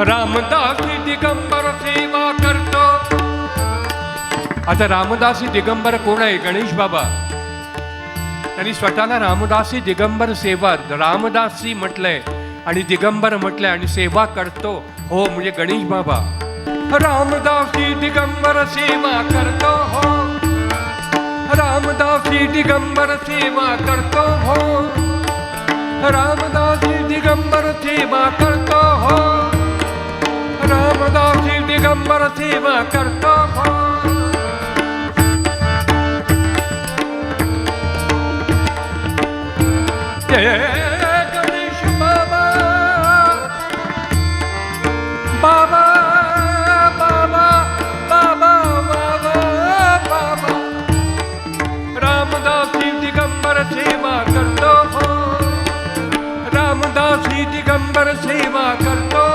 रामदासी दिगंबर सेवा करतो. आता रामदासी दिगंबर कोण आहे? गणेश बाबा. त्यांनी स्वतःला रामदासी दिगंबर सेवा रामदासी म्हटलंय आणि दिगंबर म्हटलंय आणि सेवा करतो. हो म्हणजे गणेश बाबा. रामदासी दिगंबर सेवा करतो हो. रामदासी दिगंबर सेवा करतो हो. रामदासी दिगंबर सेवा करतो. કમરથી કરતો ગણેશ બાબા બાબા સેવા કરતો